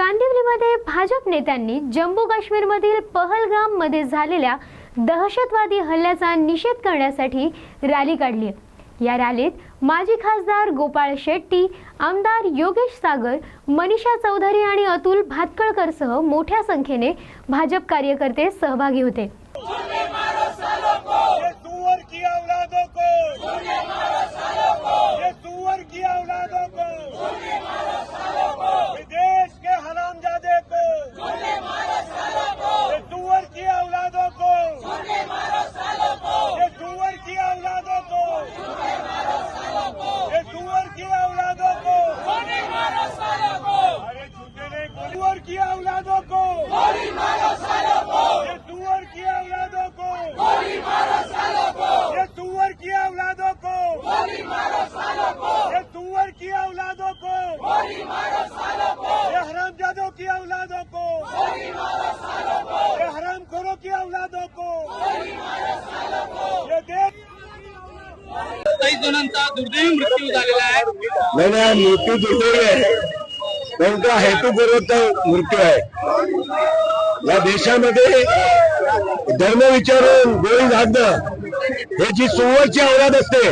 कांदिवलीमध्ये भाजप नेत्यांनी जम्मू काश्मीरमधील पहलगाममध्ये झालेल्या दहशतवादी हल्ल्याचा निषेध करण्यासाठी रॅली काढली आहे. या रॅलीत माजी खासदार गोपाळ शेट्टी आमदार योगेश सागर मनीषा चौधरी आणि अतुल भातकळकरसह मोठ्या संख्येने भाजप कार्यकर्ते सहभागी होते ये सुअर की औलादों को ये सुअर की औलादों को विदेश के हरामजादे को ये सुअर की औलादों को ये सुअर की औलादों को ये सुअर की औलादों को अरे झूठे नहीं बोल- सुअर की औलादों को ये सुअर की औलादों को ये सुअर की औलादों को ये सुअर की औलादों को ये हरामजादों की औलादों को ये हरामखोरों की औलादों को ये देश काही जणांचा दुर्दैवी मृत्यू झालेला आहे नाही नाही मृत्यू दुर्दैवी आहे. त्यांचा हेतुपूर्वक मृत्यू आहे. या देशामध्ये धर्म विचारून गोळी झाडणं ह्याची सुवरची औलाद असते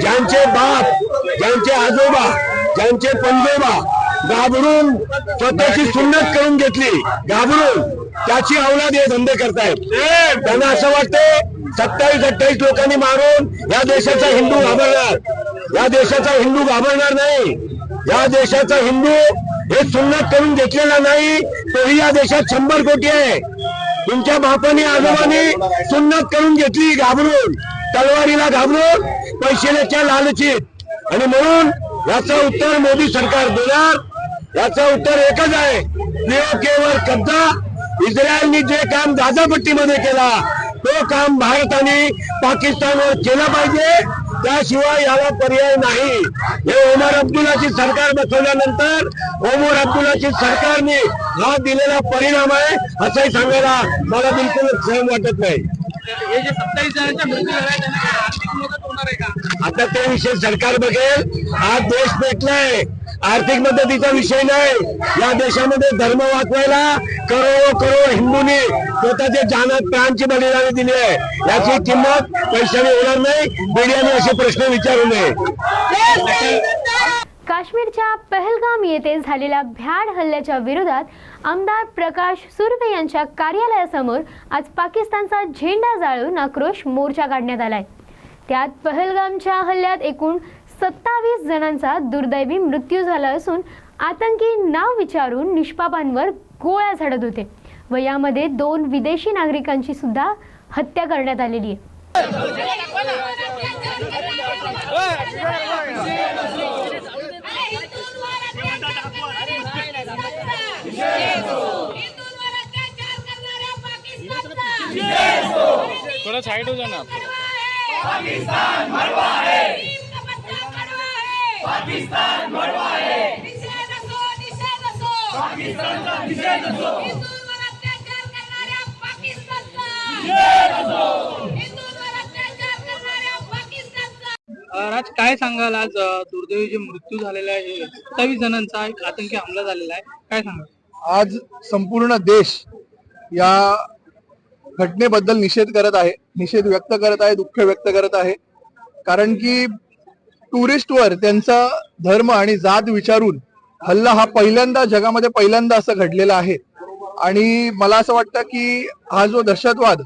ज्यांचे बाप ज्यांचे आजोबा ज्यांचे पंजोबा घाबरून स्वतःची सुन्नत करून घेतली घाबरून त्याची औलाद हे धंदे करतायत. त्यांना असं वाटतंय सत्तावीस अठ्ठावीस लोकांनी मारून या देशाचा हिंदू घाबरणार. या देशाचा हिंदू घाबरणार नाही. या देशाचा हिंदू हे सुन्नत करून घेतलेला नाही तोही या देशात शंभर कोटी आहे. तुमच्या बापानी आजोबानी सुन्नत करून घेतली घाबरून तलवारीला घाबरून पैशाच्या लालचीत. आणि म्हणून याचं उत्तर मोदी सरकार देणार. याचं उत्तर एकच आहे पीओकेवर कब्जा. इस्रायलनी जे काम गाझापट्टीमध्ये केला तो काम भारताने पाकिस्तानवर केलं पाहिजे. त्याशिवाय याला पर्याय नाही. हे ओमर अब्दुल्लाची सरकार बसवल्यानंतर ओमर अब्दुल्लाची सरकारने हा दिलेला परिणाम आहे असंही सांगायला मला बिलकुल सहन वाटत नाही. हे जे सत्तावीस जणांचा मृत्यू झाला त्यांना काय आर्थिक मदत होणार आहे का? आता ते विषय सरकार बघेल. आज देश पेटलाय. आर्थिक मदतीचा विषय नाही. या देशामध्ये धर्म वाचवायला करोडो करोड हिंदूंनी स्वतःच्या जानात प्राणची बलिदाने दिली आहे. याची किंमत पैशाने होणार नाही मीडियाने असे प्रश्न विचारू नये. काश्मीरच्या पहलगाम येथे झालेल्या भ्याड हल्ल्याच्या विरोधात आमदार प्रकाश सुर्वे यांच्या कार्यालयासमोर आज पाकिस्तानचा झेंडा जाळून आक्रोश मोर्चा काढण्यात आलाय. त्यात पहलगामच्या हल्ल्यात एकूण सत्तावीस जणांचा दुर्दैवी मृत्यू झाला असून आतंकी नाव विचारून निष्पापांवर गोळ्या झाडत होते व यामध्ये दोन विदेशी नागरिकांची सुद्धा हत्या करण्यात आलेली आहे. पाकिस्तान मरवा है पाकिस्तान मरवा है निषेध असो निषेध असो पाकिस्तानचा निषेध असो हिंदूंवर अत्याचार करणाऱ्या पाकिस्तानचा. निषेध असो हिंदूंवर अत्याचार करणाऱ्या पाकिस्तानचा. राज काय सांगाल आज दुर्दैवी जे मृत्यू झालेला आहे सत्तावीस जणांचा एक आतंकी हमला झालेला आहे. काय सांगाल? आज संपूर्ण देश या घटनेबद्दल निषेध करत आहे निषेध व्यक्त करत आहे दुःख व्यक्त करत आहे. कारण की टुरिस्टवर त्यांचा धर्म आणि जात विचारून हल्ला हा पहिल्यांदा जगामध्ये पहिल्यांदा असं घडलेला आहे. आणि मला असं वाटतं की हा जो दहशतवाद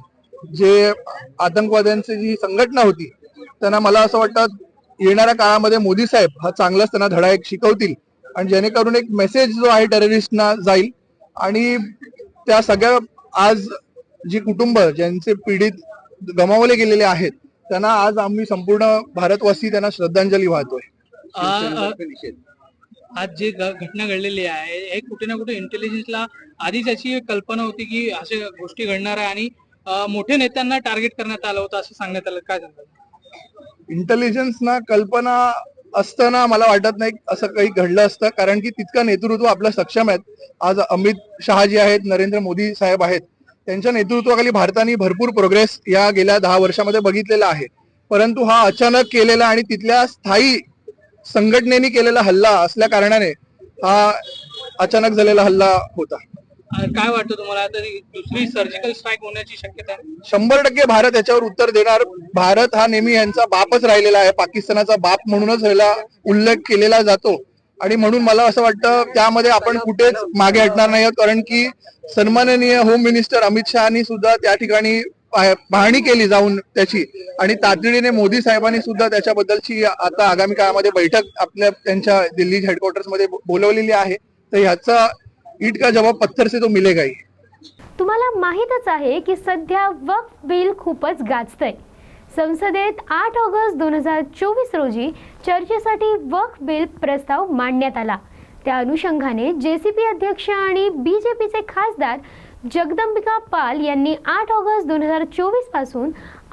जे आतंकवाद्यांची जी संघटना होती त्यांना मला असं वाटतं येणाऱ्या काळामध्ये मोदी साहेब हा चांगलाच त्यांना धडा एक शिकवतील. आणि जेणेकरून एक मेसेज जो आहे टेररिस्टना जाईल. आणि त्या सगळ्या आज जी कुटुंब ज्यांचे पीडित गमावले गेलेले आहेत त्यांना आज आम्ही संपूर्ण भारतवासी त्यांना श्रद्धांजली वाहतोय. आज जी घटना घडलेली आहे हे कुठे ना कुठे इंटेलिजन्सला आधीच याची कल्पना होती की अशा गोष्टी घडणार आहे आणि मोठ्या नेत्यांना टार्गेट करण्यात आलं होतं असं सांगण्यात आलं. काय सांगाल इंटेलिजन्स ना कल्पना असताना मला वाटत नाही असं काही घडलं असतं कारण की तितकं नेतृत्व आपलं सक्षम आहेत. आज अमित शहा जे आहेत नरेंद्र मोदी साहेब आहेत त्यांच्या नेतृत्वाखाली भारताने भरपूर प्रोग्रेस या गेल्या दहा वर्षामध्ये बघितलेला आहे. परंतु हा अचानक केलेला आणि तिथल्या स्थायी संघटनेने केलेला हल्ला असल्या कारणाने हा अचानक झालेला हल्ला होता. काय वाटतं तुम्हाला? तरी दुसरी सर्जिकल स्ट्राईक होण्याची शक्यता आहे. शंभर टक्के भारत याच्यावर उत्तर देणार. भारत हा नेहमी यांचा बापच राहिलेला आहे. पाकिस्तानाचा बाप म्हणूनच ह्याला उल्लेख केलेला जातो. आणि म्हणून मला असं वाटतं त्यामध्ये आपण कुठेच मागे हटणार नाही आहोत. कारण की सन्माननीय होम मिनिस्टर अमित शहानी सुद्धा त्या ठिकाणी पाहणी केली जाऊन त्याची. आणि तातडीने मोदी साहेबांनी सुद्धा त्याच्याबद्दलची आता आगामी काळामध्ये बैठक आपल्या त्यांच्या दिल्ली हेडक्वार्टर्समध्ये बोलवलेली आहे. तर ह्याचा ईट का जवाब पत्थर से तो मिलेगा ही. तुम्हाला माहीतच आहे की सध्या वक्फ बिल खूपच गाजतंय. संसदेत आठ ऑगस्ट दोन हजार चोवीस रोजी चर्चेसाठी वक्फ बिल प्रस्ताव मांडण्यात आला. त्या अनुषंगाने जेसीपी अध्यक्ष आणि बीजेपीचे खासदार जगदंबिका पाल यांनी आठ ऑगस्ट दोन हजार चोवीसपासून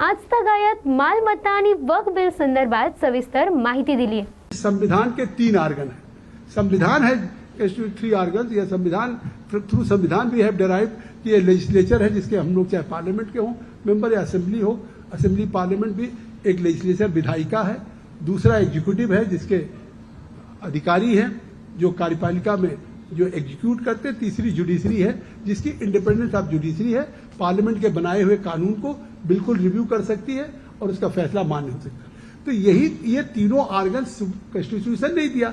आजतगायत मालमत्ता आणि वक बिल संदर्भात सविस्तर माहिती दिली आहे. संविधान के तीन आर्गन है। संविधान है थ्री आर्गन या संविधान थ्रू संविधान भी है डेराइव ये लेजिस्लेचर है जिसके हम लोग चाहे पार्लियामेंट के हों मेंबर या असेंबली हो असेंबली पार्लियामेंट भी एक लेजिस्लेचर विधायिका है, दूसरा एग्जीक्यूटिव है जिसके अधिकारी हैं, जो कार्यपालिका में जो एग्जीक्यूट करते हैं, तीसरी जुडिशरी है, जिसकी इंडिपेंडेंस ऑफ़ जुडिशरी है, पार्लियामेंट के बनाए हुए कानून को बिल्कुल रिव्यू कर सकती है और उसका फैसला मान्य हो सकता है। तो यही, ये तीनों आर्गन कॉन्स्टिट्यूशन ने दिया।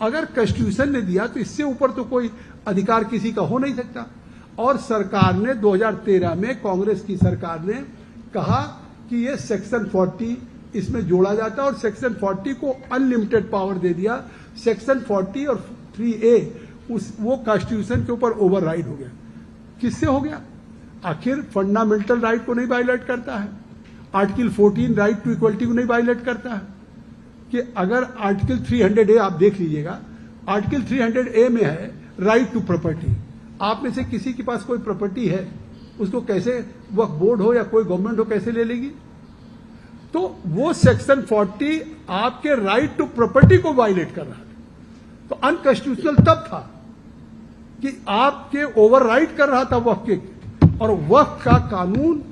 अगर कॉन्स्टिट्यूशन ने दिया तो इससे ऊपर तो कोई अधिकार किसी का हो नहीं सकता। और सरकार ने 2013 में कांग्रेस की सरकार ने कहा कि ये सेक्शन 40 इसमें जोड़ा जाता है और सेक्शन 40 को अनलिमिटेड पावर दे दिया। सेक्शन 40 और 3A उस, वो कॉन्स्टिट्यूशन के ऊपर ओवरराइड हो गया। किससे हो गया? आखिर फंडामेंटल राइट को नहीं वायलेट करता है। आर्टिकल 14 राइट टू इक्वलिटी को नहीं वायलेट करता है। कि अगर आर्टिकल 300 ए आप देख लीजिएगा आर्टिकल 300 ए में है राइट टू प्रॉपर्टी आप में से किसी के पास कोई प्रॉपर्टी है? उसको कैसे वक्त बोर्ड हो या कोई गवर्नमेंट हो, कैसे ले लेगी? तो वो सेक्शन 40 आपके राइट टू प्रॉपर्टी को वायलेट कर रहा था। तो अनकॉन्स्टिट्यूशनल तब था कि आपके ओवरराइड कर रहा था वक्त के और वक्त का कानून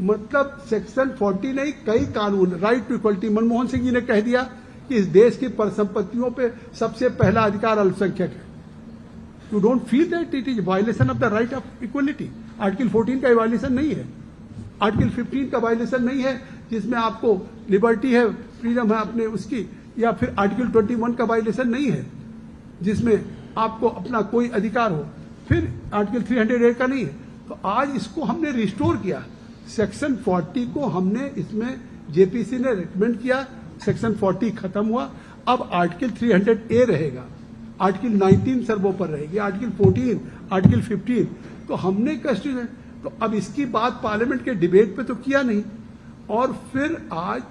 मतलब सेक्शन 40 नहीं, कई कानून right to equality Manmohan Singh ji ने कह दिया कि इस देश की परिसंपत्तियों पे सबसे पहला अधिकार अल्पसंख्यक है। You don't feel that it is violation of the right of equality article 14 का वायलेशन नहीं है। आर्टिकल 15 का वायलेशन नहीं है, जिसमें आपको लिबर्टी है फ्रीडम है अपने उसकी, या फिर आर्टिकल 21 का वायलेशन नहीं है, जिसमें आपको अपना कोई अधिकार हो। फिर आर्टिकल 308 का नहीं है। तो आज इसको हमने रिस्टोर किया। सेक्शन 40 को हमने इसमें जेपीसी ने रिकमेंड किया। सेक्शन 40 खत्म हुआ। अब आर्टिकल 300 ए रहेगा। आर्टिकल 19 सर्वो पर रहेगी। आर्टिकल 14 आर्टिकल 15 तो हमने कॉन्स्टिट्यूशन तो अब इसकी बात पार्लियामेंट के डिबेट पे तो किया नहीं। और फिर आज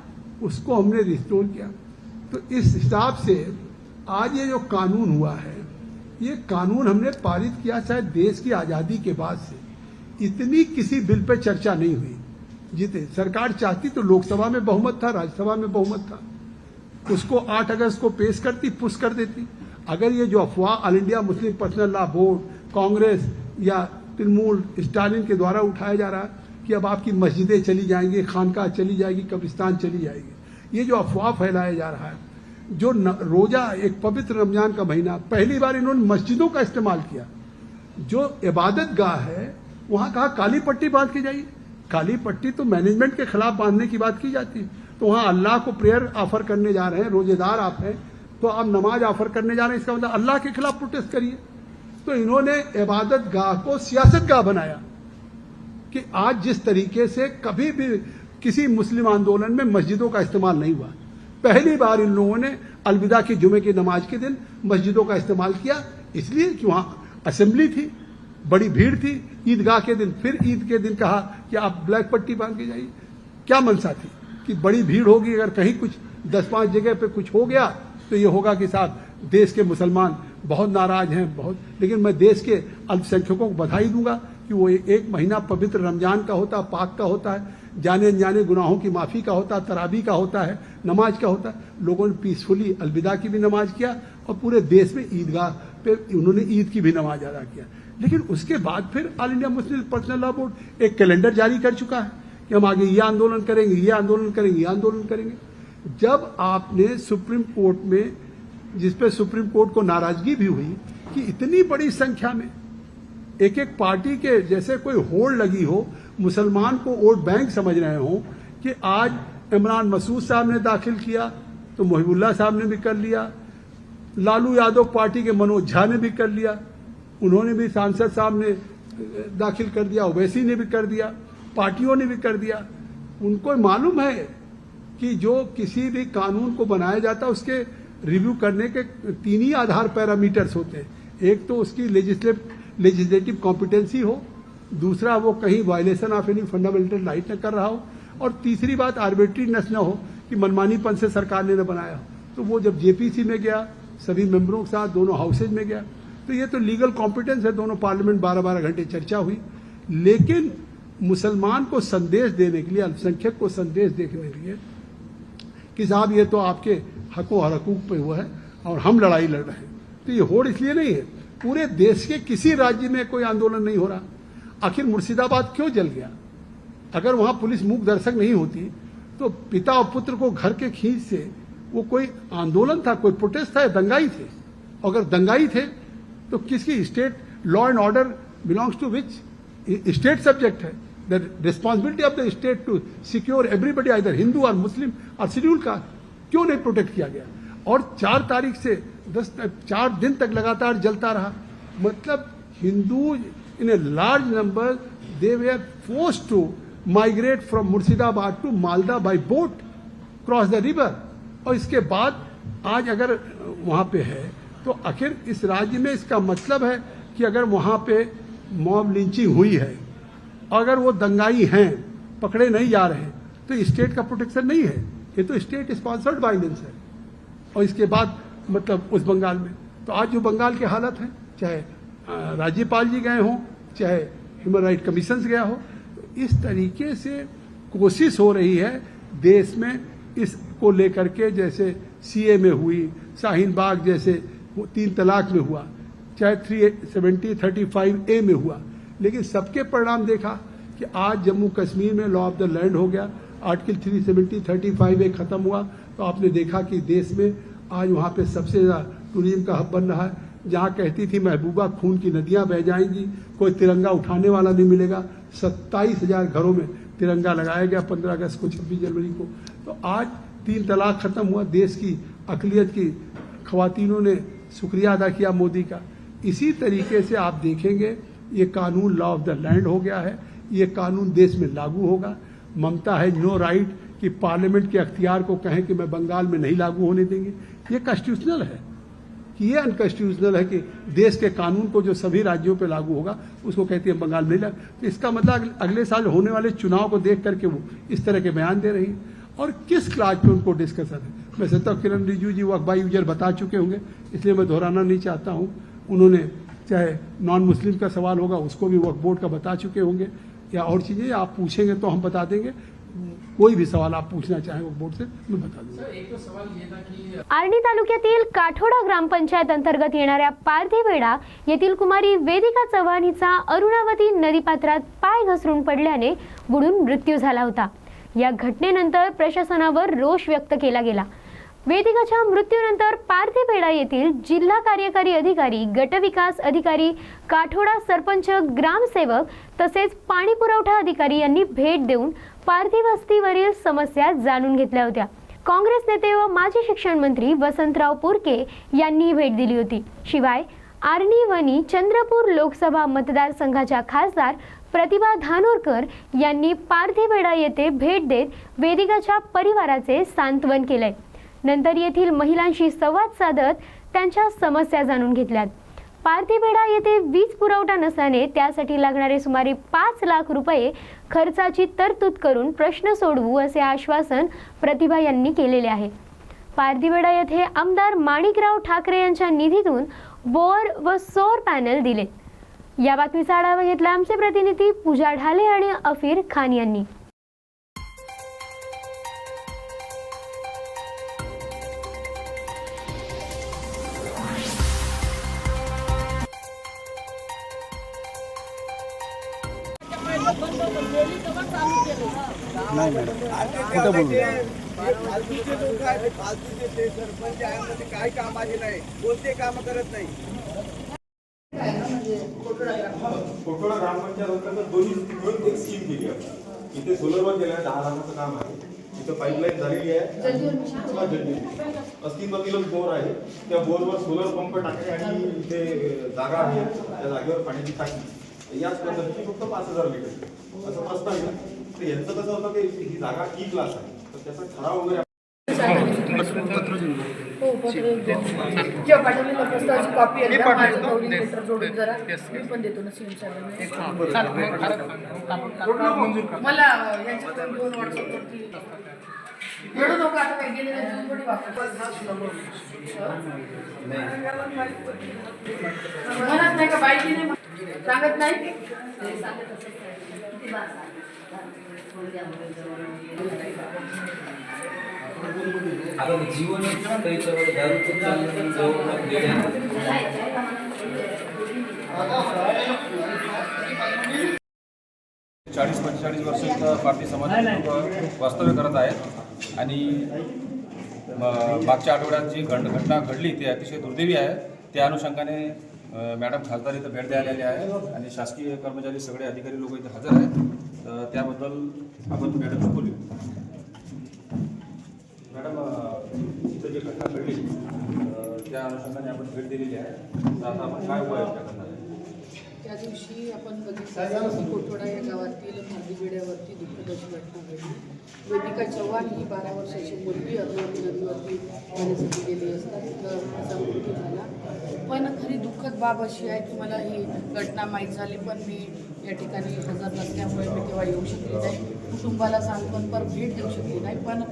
उसको हमने रिस्टोर किया। तो इस हिसाब से आज ये जो कानून हुआ है, ये कानून हमने पारित किया शायद देश की आज़ादी के बाद से। इतनी किसी बिल पे चर्चा नहीं हुई। जीते सरकार चाहती तो लोकसभा में बहुमत था, राज्यसभा में बहुमत था। उसको 8 अगस्त को पेश करती, पुश कर देती। अगर ये जो अफवाह all India Muslim personal law board Congress या तृणमूल स्टालिन के द्वारा उठाया जा रहा है कि अब आपकी मस्जिदें चली जाएँगी खानका चली जाएगी कब्रिस्तान चली जाएगी। ये जो अफवाह फैलाया जा रहा है जो न, रोजा एक पवित्र रमज़ान का महीना पहली बार इन्होंने मस्जिदों का इस्तेमाल किया। जो इबादत गाह है वहाँ कहा काली पट्टी बाँध के जाइए। काली पट्टी तो मैनेजमेंट के खिलाफ बांधने की बात की जाती है। तो वहाँ अल्लाह को प्रेयर ऑफ़र करने जा रहे हैं रोजेदार आप हैं तो आप नमाज़ ऑफ़र करने जा रहे हैं इसका मतलब अल्लाह के खिलाफ प्रोटेस्ट करिए। तो इन्होंने इबादत गाह को सियासत गाह बनाया कि आज जिस तरीके से कभी भी किसी मुस्लिम आंदोलन में मस्जिदों का इस्तेमाल नहीं हुआ। पहली बार इन लोगों ने अलविदा की जुमे की नमाज़ के दिन मस्जिदों का इस्तेमाल किया, इसलिए कि वहाँ असेंबली थी, बड़ी भीड़ थी। ईदगाह के दिन, फिर ईद के दिन कहा कि आप ब्लैक पट्टी बाँध के जाइए। क्या मनसा थी कि बड़ी भीड़ होगी, अगर कहीं कुछ दस पाँच जगह पे कुछ हो गया तो ये होगा कि साहब देश के मुसलमान बहुत नाराज़ हैं, बहुत। लेकिन मैं देश के अल्पसंख्यकों को बधाई दूँगा कि वो एक महीना पवित्र रमज़ान का होता है पाक का होता है जाने अनजाने गुनाहों की माफ़ी का होता है तराबी का होता है, नमाज़ का होता। है लोगों ने पीसफुली अलविदा की भी नमाज़ किया और पूरे देश में ईदगाह पे उन्होंने ईद की भी नमाज़ अदा किया। लेकिन उसके बाद फिर all India Muslim personal law board एक कैलेंडर जारी कर चुका है कि हम आगे ये आंदोलन करेंगे, ये आंदोलन करेंगे, ये आंदोलन करेंगे। जब आपने सुप्रीम कोर्ट में जिस पे सुप्रीम कोर्ट को नाराज़गी भी हुई कि इतनी बड़ी संख्या में एक एक पार्टी के जैसे कोई होड़ लगी हो, मुसलमान को वोट बैंक समझ रहे हो कि आज इमरान मसूद साहब ने दाखिल किया तो मोहिबुल्ला साहब ने भी कर लिया, लालू यादव पार्टी के मनोज झा ने भी कर लिया, उन्होंने भी सांसद साहब ने दाखिल कर दिया, ओवैसी ने भी कर दिया, पार्टियों ने भी कर दिया। उनको मालूम है कि जो किसी भी कानून को बनाया जाता है, उसके रिव्यू करने के तीन ही आधार पैरामीटर्स होते हैं। एक तो उसकी लेजिस्लेटिव कॉम्पिटेंसी हो, दूसरा वो कहीं violation of any fundamental right न कर रहा हो, और तीसरी बात आर्बिट्रीनेस न हो कि मनमानीपन से सरकार ने न बनाया तो वो जब जेपीसी में गया, सभी मेंबरों के साथ, दोनों हाउसेज में गया तो ये तो लीगल कॉम्पिटेंस है, दोनों पार्लियामेंट बारह बारह घंटे चर्चा हुई। लेकिन मुसलमान को संदेश देने के लिए, अल्पसंख्यक को संदेश देने के लिए, कि साहब ये तो आपके हकों और हकूक पे हुआ है और हम लड़ाई लड़ रहे हैं। तो ये होड़ इसलिए नहीं है। पूरे देश के किसी राज्य में कोई आंदोलन नहीं हो रहा। आखिर मुर्शिदाबाद क्यों जल गया? अगर वहाँ पुलिस मूक दर्शक नहीं होती तो पिता और पुत्र को घर के खींच से वो कोई आंदोलन था, कोई प्रोटेस्ट था या दंगाई थे? अगर दंगाई थे तो किसकी state law and order belongs to which state subject है। Responsibility of the state to secure everybody either Hindu और मुस्लिम और शेड्यूल का क्यों नहीं प्रोटेक्ट किया गया? और चार तारीख से दस, चार दिन तक लगातार जलता रहा। मतलब Hindu in a large number they were forced to migrate from Murshidabad to Malda by boat cross the river और इसके बाद आज अगर वहाँ पे है तो आखिर इस राज्य में इसका मतलब है कि अगर वहाँ पे मॉब लिंचिंग हुई है अगर वो दंगाई हैं, पकड़े नहीं जा रहे तो स्टेट का प्रोटेक्शन नहीं है। ये तो स्टेट स्पॉन्सर्ड वायलेंस है। और इसके बाद मतलब उस बंगाल में। तो आज जो बंगाल की हालत है, चाहे राज्यपाल जी गए हों, चाहे ह्यूमन राइट कमीशन गया हो, इस तरीके से कोशिश हो रही है देश में इसको लेकर के, जैसे सीए में हुई, शाहीन बाग जैसे तीन तलाक में हुआ, चाहे three seventy thirty five A में हुआ। लेकिन सबके परिणाम देखा कि आज जम्मू कश्मीर में लॉ ऑफ़ द लैंड हो गया article three seventy thirty five A खत्म हुआ तो आपने देखा कि देश में आज वहाँ पे सबसे ज़्यादा टूरिज़्म का हब बन रहा है। जहाँ कहती थी, महबूबा, खून की नदियाँ बह जाएँगी, कोई तिरंगा उठाने वाला नहीं मिलेगा। सत्ताईस हज़ार घरों में तिरंगा लगाया गया, पंद्रह अगस्त को, छब्बीस जनवरी को। तो आज तीन तलाक खत्म हुआ, देश की अकलियत की खवातीनों ने शुक्रिया अदा किया मोदी का। इसी तरीके से आप देखेंगे, ये कानून लॉ ऑफ़ द लैंड हो गया है, ये कानून देश में लागू होगा। ममता है नो राइट कि पार्लियामेंट के अख्तियार को कहें कि मैं बंगाल में नहीं लागू होने देंगे। ये कॉन्स्टिट्यूशनल है। कि ये अनकॉन्स्टिट्यूशनल है कि देश के कानून को जो सभी राज्यों पे लागू होगा, उसको कहती है बंगाल नहीं लागू। तो इसका मतलब अगले- साल होने वाले चुनाव को देख करके वो इस तरह के बयान दे रही है। और किस क्लास पे उनको डिस्कशन है? मैं तो किरण रिजू जी, वो अखबार यूज़र बता चुके होंगे, इसलिए मैं दोहराना नहीं चाहता हूँ। उन्होंने चाहे नॉन मुस्लिम का सवाल होगा, उसको भी वक्फ बोर्ड का बता चुके होंगे। या और चीज़ें आप पूछेंगे तो हम बता देंगे। कोई भी सवाल आप पूछना चाहें वक्फ बोर्ड से मैं बता दूंगा। आर्णी तालुक्यातील काठोडा ग्रामपंचायत अंतर्गत येणाऱ्या पारधेवेडा येथील कुमारी वेदिका चव्हाण हिचा अरुणावती नदीपात्रात पाय घसरून पडल्याने बुडून मृत्यू झाला होता. या घटनेनंतर प्रशासनावर रोष व्यक्त केला गेला. वेदिकाच्या मृत्यूनंतर पारधेपेडा येथील जिल्हा कार्यकारी अधिकारी गटविकास अधिकारी काठोडा सरपंच ग्रामसेवक तसेच पाणी पुरवठा अधिकारी यांनी भेट देऊन पारधी वस्तीवरील समस्या जाणून घेतल्या होत्या. काँग्रेस नेते व माजी शिक्षण मंत्री वसंतराव पुरके यांनी भेट दिली होती. शिवाय आर्णी वनी चंद्रपूर लोकसभा मतदारसंघाच्या खासदार प्रतिभा धानोरकर यांनी पार्थिवेडा येथे भेट देत वेदिकाच्या परिवाराचे सांत्वन केलंय. नंतर येथील महिलांशी संवाद साधत त्यांच्या समस्या जाणून घेतल्यात. पारधेवेडा येथे वीज पुरवठा नसल्याने त्यासाठी लागणारे सुमारे पाच लाख रुपये खर्चाची तरतूद करून प्रश्न सोडवू असे आश्वासन प्रतिभा यांनी केलेले आहे. पार्थिवेडा येथे आमदार माणिकराव ठाकरे यांच्या निधीतून बोअर व सौर पॅनल दिले या बातमीचा आढावा घेतला आमचे प्रतिनिधी पूजा ढाले आणि अफीर खान यांनी. फालतूचे लोक आहेत फालतूचे ते सरपंच आहे म्हणजे काय कामाचे नाही कोणते काम करत नाही. कोटोळा ग्रामपंचायत अंतर्गत दोन्ही मिळून एक स्कीम केली आहे इथे सोलरवर केलं आहे दहा लाखाचं काम आहे. इथं पाईपलाईन झालेली आहे. अस्तित्व किलो बोर आहे. त्या बोरवर सोलर पंप टाकणे आणि इथे जागा आहे. त्या जागेवर पाण्याची टाकी. याच पद्धतीने फक्त पाच हजार लिटर असं प्रस्ताव आहे तर यांचं कसं होतं की ही जागा ई क्लास आहे. तर त्याचा ठराव वगैरे हो प्रस्तावाची कॉपी आहे ना, माझं कवरिंग लेटर जोडून जरा. मी पण देतो ना सीएम साहेबांना. मला यांच्याकडून दोन व्हॉट्सअपवरती एवढं नको आता थोडी नाही. का बाईकी नाही? सांगत नाही? आता जीवन त्याच्यावर दारूचं चाललं जवळ गेल्या चाळीस पंचेचाळीस वर्ष इथं समाजाचे लोक वास्तव्य करत आहेत. आणि मागच्या आठवड्यात जी घड घटना घडली ती अतिशय दुर्दैवी आहे. त्या अनुषंगाने मॅडम खासदार इथं भेट द्यायला आले आहे आणि शासकीय कर्मचारी सगळे अधिकारी लोक इथे हजर आहेत. तर त्याबद्दल आपण मॅडमशी बोलू. मॅडम इथं जी घटना घडली त्या अनुषंगाने आपण भेट दिलेली आहे. तर आता आपण काय उपाययोजना करणार आहे त्या दिवशी आपण बघितलं की कोठोडा या गावातील खांदीबिड्यावरती दुःखद अशी घटना घडली. वेदिका चव्हाण ही बारा वर्षाची मुलगी अरुणावती नदीवरती पाण्यासाठी गेली असता. तिथं तिचा मृत्यू झाला. पण खरी दुःखद बाब अशी आहे की मला ही घटना माहीत झाली पण मी या ठिकाणी हजर नसल्यामुळे मी तेव्हा येऊ शकले नाही. कुटुंबाला सांत्वनपर भेट देऊ शकले नाही. पण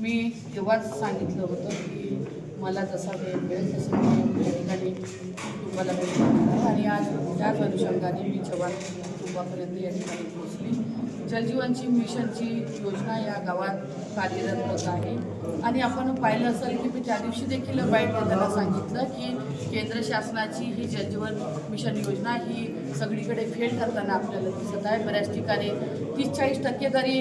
मी तेव्हाच सांगितलं होतं की मला जसा वेळ मिळेल तसं मी या ठिकाणी तुम्हाला भेट आणि आज त्याच अनुषंगाने मी जवान कुटुंबापर्यंत या ठिकाणी पोहोचली. जलजीवनची मिशनची योजना या गावात कार्यरत होत आहे. आणि आपण पाहिलं असेल की मी त्या दिवशी देखील बाईट देताना सांगितलं की केंद्र शासनाची ही जलजीवन मिशन योजना ही सगळीकडे फेल करताना आपल्याला दिसत आहे. बऱ्याच ठिकाणी तीस चाळीस टक्के तरी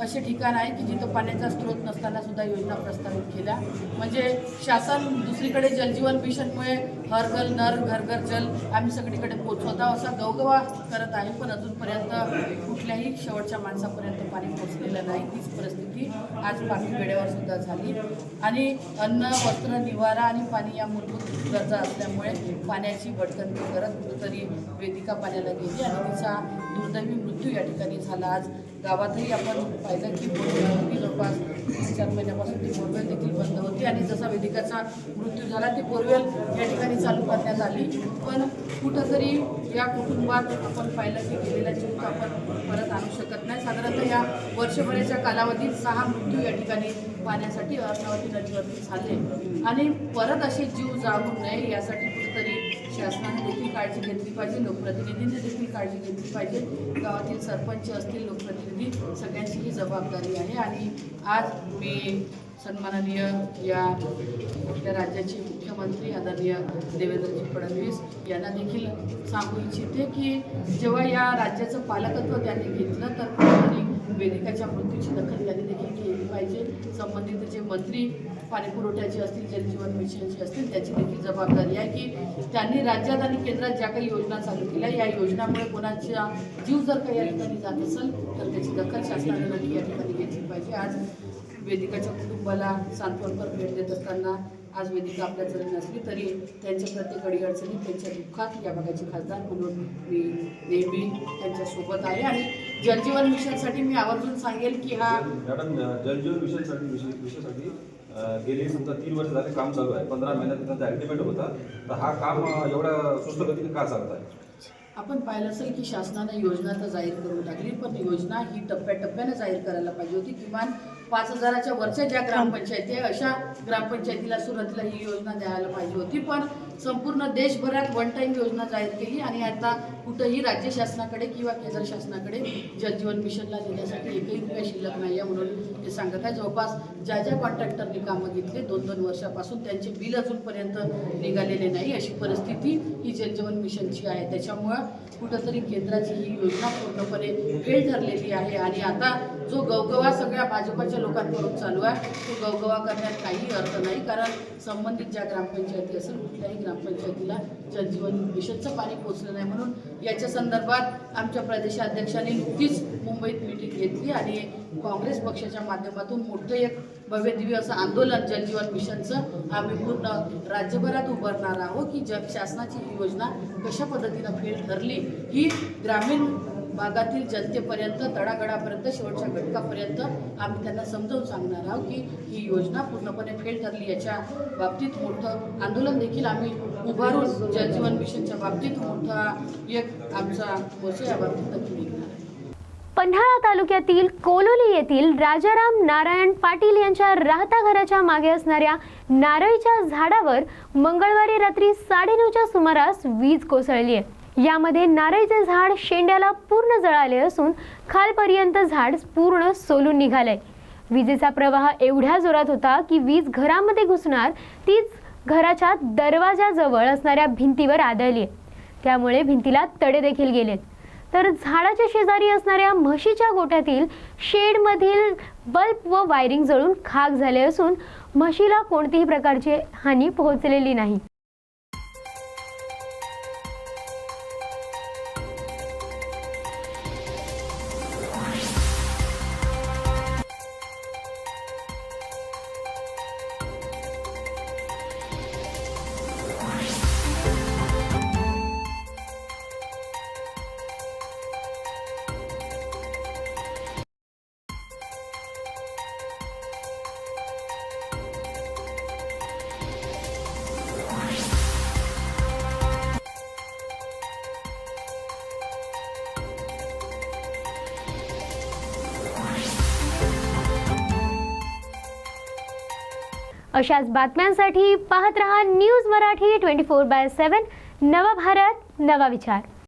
असे ठिकाण आहे की जिथं पाण्याचा स्रोत नसताना सुद्धा योजना प्रस्तावित केल्या. म्हणजे शासन दुसरीकडे जलजीवन मिशनमुळे हर घर नर घर घर जल आम्ही सगळीकडे पोचवत आहोत. असा गवगवा करत आहे पण अजूनपर्यंत कुठल्याही शेवटच्या माणसापर्यंत पाणी पोचलेलं नाही. तीच परिस्थिती आज पाणी वेळेवर सुद्धा झाली. आणि अन्न वस्त्र निवारा आणि पाणी या मूलभूत गरजा असल्यामुळे पाण्याची भटकंती करत कुठेतरी वेदिका पाण्याला गेली आणि तिचा दुर्दैवी मृत्यू या ठिकाणी झाला. आज गावातही आपण पाहिलं की बोरवेल जवळपास तीन चार महिन्यापासून ती बोरवेल देखील बंद होती. आणि जसा वेदिकाचा मृत्यू झाला ती बोरवेल या ठिकाणी चालू करण्यात आली. पण कुठंतरी या कुटुंबात आपण पाहिलं की गेलेला जीव आपण परत आणू शकत नाही. साधारणतः या वर्षभराच्या कालावधीत सहा मृत्यू या ठिकाणी पाण्यासाठी अर्णावती नदीवरती झाले. आणि परत असे जीव जागू नये यासाठी कुठेतरी शासनाने देखील काळजी घेतली पाहिजे. लोकप्रतिनिधींनी देखील काळजी घेतली पाहिजे. गावातील सरपंच असतील लोकप्रतिनिधी सगळ्यांची ही जबाबदारी आहे. आणि आज मी सन्माननीय या आपल्या राज्याची मुख्यमंत्री आदरणीय देवेंद्रजी फडणवीस यांना देखील सांगू इच्छिते की जेव्हा या राज्याचं पालकत्व त्यांनी घेतलं तर कुठेतरी वेदिकाच्या मृत्यूची दखल त्यांनी देखील घेतली पाहिजे. संबंधित जे मंत्री पाणीपुरवठ्याचे असतील जलजीवन मिशनचे असतील त्याची देखील जबाबदारी आहे की त्यांनी राज्यात आणि केंद्रात ज्या काही योजना चालू केल्या या योजनामुळे कोणाचा जीव जर काही या ठिकाणी जात असेल तर त्याची दखल शासनाने या ठिकाणी घेतली पाहिजे. आज वेदिकाच्या कुटुंबाला सांत्वनपर भेट देत असताना आज वेदिका आपल्या जरी नसली तरी त्यांच्या प्रत्येक अडीअडचणी त्यांच्या दुःखात या भागाचे खासदार म्हणून मी नेहमी त्यांच्यासोबत आहे. आणि जलजीवन मिशनसाठी मी आवर्जून सांगेल की हा मॅडम जलजीवन मिशनसाठी विषय विषयासाठी गेली समजा तीन वर्ष झाले काम चालू आहे. पंधरा महिन्यात त्यांचा ॲग्रीमेंट होता. तर हा काम अ, एवढ्या सुस्त गतीने का चालत आहे आपण पाहिलं असेल की शासनाने योजना तर जाहीर करून टाकली पण योजना ही टप्प्याटप्प्याने जाहीर करायला पाहिजे होती. किमान पाच हजाराच्या वरच्या ज्या ग्रामपंचायती आहे अशा ग्रामपंचायतीला सुरुवातीला ही योजना द्यायला पाहिजे होती. पण संपूर्ण देशभरात वन टाईम योजना जाहीर केली आणि आता कुठंही राज्य शासनाकडे किंवा केंद्र शासनाकडे जलजीवन मिशनला देण्यासाठी एकही रुपया शिल्लक नाही आहे म्हणून ते सांगत आहे. जवळपास ज्या ज्या कॉन्ट्रॅक्टरनी कामं घेतले दोन दोन वर्षापासून त्यांचे बिल अजूनपर्यंत निघालेले नाही. अशी परिस्थिती ही जलजीवन मिशनची आहे. त्याच्यामुळं कुठंतरी केंद्राची ही योजना पूर्णपणे फेल ठरलेली आहे. आणि आता जो गवगवा सगळ्या भाजपच्या लोकांकडून चालू आहे तो गवगवा करण्यात काही अर्थ नाही कारण संबंधित ज्या ग्रामपंचायती असेल कुठल्याही ग्रामपंचायतीला जलजीवन मिशनचं पाणी पोचलं नाही म्हणून. याच्या संदर्भात आमच्या प्रदेशाध्यक्षांनी नुकतीच मुंबईत मिटिंग घेतली आणि काँग्रेस पक्षाच्या माध्यमातून मोठं एक भव्यदिव्य असं आंदोलन जलजीवन मिशनचं आम्ही पूर्ण राज्यभरात उभारणार आहोत की जग शासनाची ही योजना कशा पद्धतीनं फेल ठरली ही ग्रामीण भागातील जनतेपर्यंत तळागळापर्यंत शेवटच्या घटकापर्यंत आम्ही त्यांना समजावून सांगणार आहोत की ही योजना पूर्णपणे फेल ठरली. याच्या बाबतीत मोठं आंदोलन देखील आम्ही उभारून जलजीवन मिशनच्या बाबतीत मोठा एक आमचा मोर्चा या बाबतीत नक्की निघणार पन्हाळा तालुक्यातील कोलोली येथील राजाराम नारायण पाटील यांच्या राहता घराच्या मागे असणाऱ्या नारळीच्या झाडावर मंगळवारी रात्री साडेनऊच्या सुमारास वीज कोसळली आहे. यामध्ये नारळीचे झाड शेंड्याला पूर्ण जळाले असून खालपर्यंत झाड पूर्ण सोलून निघालंय. विजेचा प्रवाह एवढ्या जोरात होता की वीज घरामध्ये घुसणार तीच घराच्या दरवाजाजवळ असणाऱ्या भिंतीवर आदळली त्यामुळे भिंतीला तडे देखील गेलेत. तर झाडाच्या शेजारी असणाऱ्या म्हशीच्या गोठ्यातील शेडमधील बल्ब व वायरिंग जळून खाक झाले असून म्हशीला कोणतीही प्रकारची हानी पोहोचलेली नाही. अशाच बातम्यांसाठी पाहत रहा news Marathi twenty four by seven. नवा भारत नवा विचार.